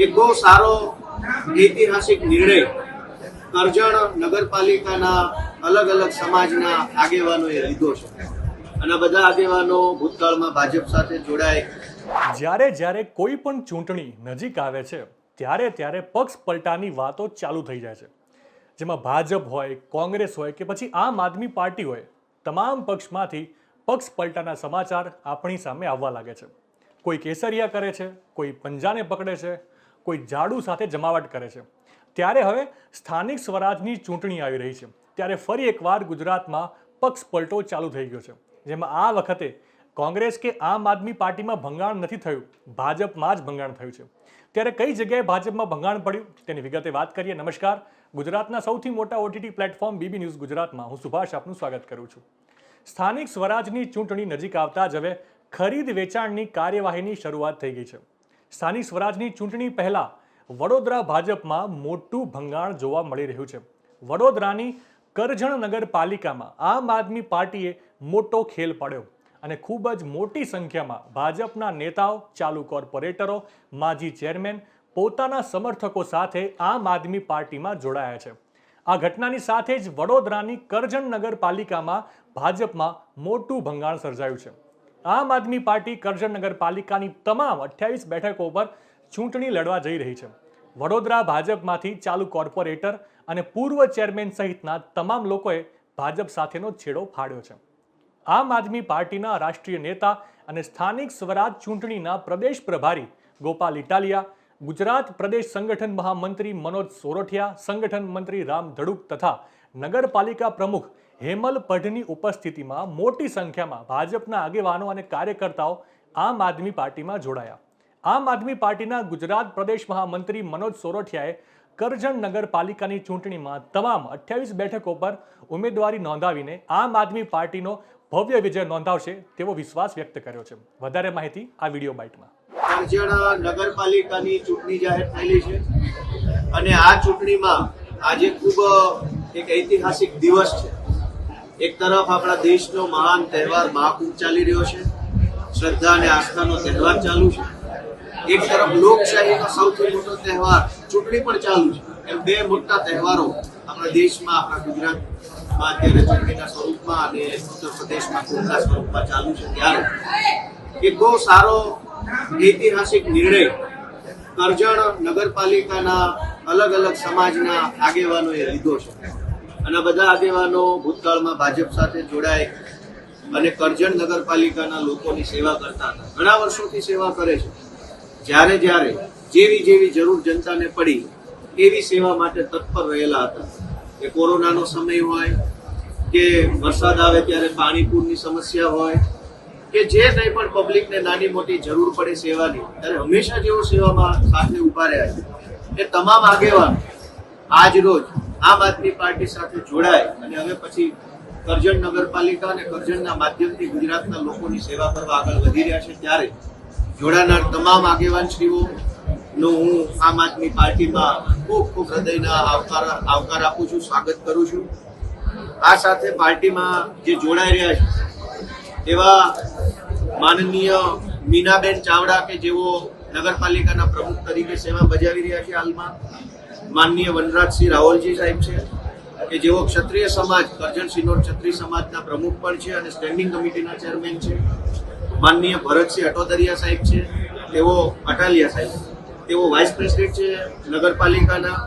એક બહુ સારો ઐતિહાસિક નિર્ણય કરજણ નગરપાલિકાના અલગ અલગ સમાજના આગેવાનોએ લીધો છે. અને બધા આગેવાનો ભૂતકાળમાં ભાજપ સાથે જોડાય. જ્યારે જ્યારે કોઈ પણ ચૂંટણી નજીક આવે છે, ત્યારે ત્યારે પક્ષ પલટાની વાતો ચાલુ થઈ જાય છે. જેમાં ભાજપ હોય, કોંગ્રેસ હોય કે પછી આમ આદમી પાર્ટી હોય, તમામ પક્ષમાંથી પક્ષ પલટાના સમાચાર આપણી સામે આવવા લાગે છે. કોઈ કેસરિયા કરે છે, કોઈ પંજાને પકડે છે કોઈ ઝાડુ સાથે જમાવટ કરે છે. ત્યારે હવે સ્થાનિક સ્વરાજની ચૂંટણી આવી રહી છે. ત્યારે ફરી એકવાર ગુજરાતમાં પક્ષ પલટો ચાલુ થઈ ગયો છે. જેમાં આ વખતે કોંગ્રેસ કે આમ આદમી પાર્ટીમાં ભંગાણ નથી થયું. ભાજપમાં જ ભંગાણ થયું છે. ત્યારે કઈ જગ્યાએ ભાજપમાં ભંગાણ પડ્યું તેની વિગતે વાત કરીએ. નમસ્કાર. ગુજરાતના સૌથી મોટા ઓટીટી પ્લેટફોર્મ બીબી ન્યૂઝ ગુજરાતમાં. હું સુભાષ આપનું સ્વાગત કરું છું. સ્થાનિક સ્વરાજની ચૂંટણી નજીક આવતા જ હવે ખરીદ વેચાણની કાર્યવાહીની શરૂઆત થઈ ગઈ છે. સ્થાનિક સ્વરાજની ચૂંટણી પહેલાં વડોદરા ભાજપમાં મોટું ભંગાણ જોવા મળી રહ્યું છે. વડોદરાની કરજણ નગરપાલિકામાં આમ આદમી પાર્ટીએ મોટો ખેલ પાડ્યો અને ખૂબ જ મોટી સંખ્યામાં ભાજપના નેતાઓ, ચાલુ કોર્પોરેટરો, માજી ચેરમેન, પોતાના સમર્થકો સાથે આમ આદમી પાર્ટીમાં જોડાયા છે. આ ઘટનાની સાથે જ વડોદરાની કરજણ નગરપાલિકામાં ભાજપમાં મોટું ભંગાણ સર્જાયું છે. આમ આદમી પાર્ટી કરજણ નગરપાલિકાની તમામ અઠ્યાવીસ બેઠકો પર ચૂંટણી લડવા જઈ રહી છે. વડોદરા ભાજપમાંથી ચાલુ કોર્પોરેટર અને પૂર્વ ચેરમેન સહિતના તમામ લોકોએ ભાજપ સાથેનો છેડો ફાડ્યો છે. આમ આદમી પાર્ટીના રાષ્ટ્રીય નેતા અને સ્થાનિક સ્વરાજ ચૂંટણીના પ્રદેશ પ્રભારી ગોપાલ ઇટાલિયા, ગુજરાત પ્રદેશ સંગઠન મહામંત્રી મનોજ સોરઠિયા, સંગઠન મંત્રી રામ ધડુક તથા નગરપાલિકા પ્રમુખ હેમલ પઢની ઉપસ્થિતિમાં મોટી સંખ્યામાં ભાજપના આગેવાનો અને કાર્યકર્તાઓ આમ આદમી પાર્ટીમાં જોડાયા. આમ આદમી પાર્ટીના ગુજરાત પ્રદેશ મહામંત્રી મનોજ સોરઠિયાએ કરજણ નગરપાલિકાની ચૂંટણીમાં તમામ અઠ્યાવીસ બેઠકો પર ઉમેદવારી નોંધાવીને આમ આદમી પાર્ટીનો ભવ્ય વિજય નોંધાવશે તેવો વિશ્વાસ વ્યક્ત કર્યો છે. વધારે માહિતી આ વીડિયો બાઇટમાં. કરજણ નગરપાલિકાની ચૂંટણી જાહેર થયેલી છે અને આ ચૂંટણીમાં આજે ખૂબ એક ઐતિહાસિક દિવસ છે. એક તરફ આપણા દેશનો મહાન તહેવાર મહાકુંભ ચાલી રહ્યો છે. શ્રદ્ધા અને આસ્થાનો તહેવાર ચાલુ છે. એક તરફ લોકશાહીનો સૌથી મોટો તહેવાર ચૂંટણી પણ ચાલુ છે. એમ બે મોટા તહેવારો આપણા દેશમાં, આપણા ગુજરાતમાં અત્યારે ચૂંટણીના સ્વરૂપમાં અને ઉત્તર પ્રદેશમાં કુંભના સ્વરૂપમાં ચાલુ છે ત્યારે. એક બહુ સારો ઐતિહાસિક નિર્ણય કરજણ નગરપાલિકાના અલગ અલગ સમાજના આગેવાનોએ લીધો છે. અને બધા આગેવાનો ભૂતકાળમાં ભાજપ સાથે જોડાય અને કરજણ નગરપાલિકાના લોકોની સેવા કરતા હતા. ઘણા વર્ષોથી સેવા કરે છે. જ્યારે જ્યારે જેવી જેવી જરૂર જનતાને પડી, એવી સેવા માટે તત્પર રહેલા હતા. એ કોરોનાનો સમય હોય, કે વરસાદ આવે ત્યારે પાણીપૂરની સમસ્યા હોય, કે જે કંઈ પણ પબ્લિકને નાની મોટી જરૂર પડે સેવાની, ત્યારે હંમેશા જેઓ સેવામાં સાથે ઊભા રહ્યા છે. એ તમામ આગેવાન આજ રોજ આમ આદમી પાર્ટી સાથે જોડાય અને હવે પછી કરજણ નગરપાલિકા અને કરજણના માધ્યમથી ગુજરાતના લોકોની સેવા કરવા આગળ વધી રહ્યા છે ત્યારે જોડાનાર તમામ આગેવાનશ્રીઓનો હું આમ આદમી પાર્ટીમાં ખૂબ ખૂબ હૃદયના આવકાર આવકાર આપું છું, સ્વાગત કરું છું. આ સાથે પાર્ટીમાં જે જોડાઈ રહ્યા છે, એવા માનનીય મીનાબેન ચાવડા કે જેઓ નગરપાલિકાના પ્રમુખ તરીકે સેવા બજાવી રહ્યા છે હાલમાં માનનીય વનરાજસિંહ રાવલજી સાહેબ છે, કે જેઓ ક્ષત્રિય સમાજ, કરજણ સિનોર ક્ષત્રિય સમાજના પ્રમુખ પણ છે અને સ્ટેન્ડિંગ કમિટીના ચેરમેન છે. માનનીય ભરતસિંહ અટોદરિયા સાહેબ છે, તેઓ અટાલિયા સાહેબ. તેઓ વાઇસ પ્રેસિડેન્ટ છે નગરપાલિકાના,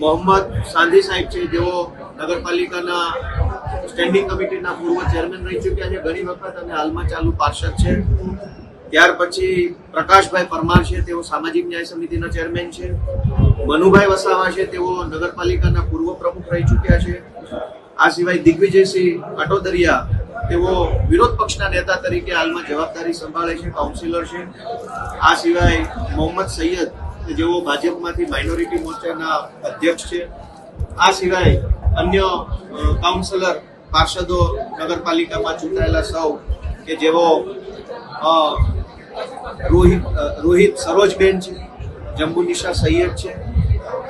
મોહમ્મદ સાંધી સાહેબ છે, જેઓ નગરપાલિકાના સ્ટેન્ડિંગ કમિટીના પૂર્વ ચેરમેન રહી ચૂક્યા છે. ઘણી વખત અને હાલમાં ચાલુ પાર્ષદ છે. ત્યાર પછી પ્રકાશભાઈ પરમાર છે, તેઓ સામાજિક ન્યાય સમિતિના ચેરમેન છે. મનુભાઈ વસાવા છે, તેઓ નગરપાલિકાના પૂર્વ પ્રમુખ રહી ચૂક્યા છે. આ સિવાય દિગ્વિજયસિંહ અટોદરિયા તેઓ વિરોધ પક્ષના નેતા તરીકે હાલમાં જવાબદારી સંભાળે છે કાઉન્સિલર છે. આ સિવાય મોહમ્મદ સૈયદ, કે જેઓ ભાજપમાંથી માઇનોરિટી મોરચાના અધ્યક્ષ છે. આ સિવાય અન્ય કાઉન્સિલર પાર્ષદો નગરપાલિકામાં ચૂંટાયેલા સૌ, કે જેઓ રોહિત રોહિત સરોજબેન છે જંબુનિશા સૈયદ છે.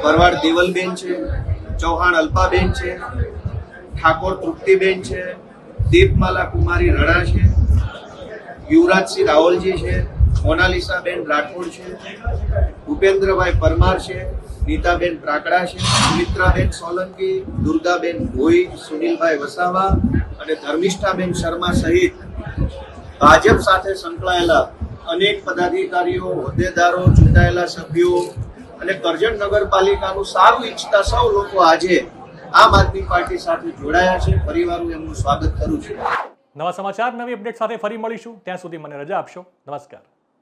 પરવાડ દેવલબેન છે, ચૌહાણ અલ્પાબેન છે, ઠાકોર તૃપ્તિબેન છે, દીપમાલા કુમારી રણા છે, યુવરાજસિંહ રાવલજી છે, મોનાલિસાબેન રાઠોડ છે, ભૂપેન્દ્રભાઈ પરમાર છે, નીતાબેન પ્રાકડા છે, સુમિત્રાબેન સોલંકી, દુર્ગાબેન ભોઈ, સુનિલભાઈ વસાવા અને ધર્મિષ્ઠાબેન શર્મા સહિત ભાજપ સાથે સંકળાયેલા અનેક પદાધિકારીઓ, હોદ્દેદારો, ચૂંટાયેલા સભ્યો અને કરજણ નગરપાલિકાનું સારું ઈચ્છતા સૌ લોકો આજે આમ આદમી પાર્ટી સાથે જોડાયા છે. ફરીવાર એમનું સ્વાગત કરું છું. નવા સમાચાર, નવી અપડેટ સાથે ફરી મળીશું. ત્યાં સુધી મને રજા આપશો. નમસ્કાર.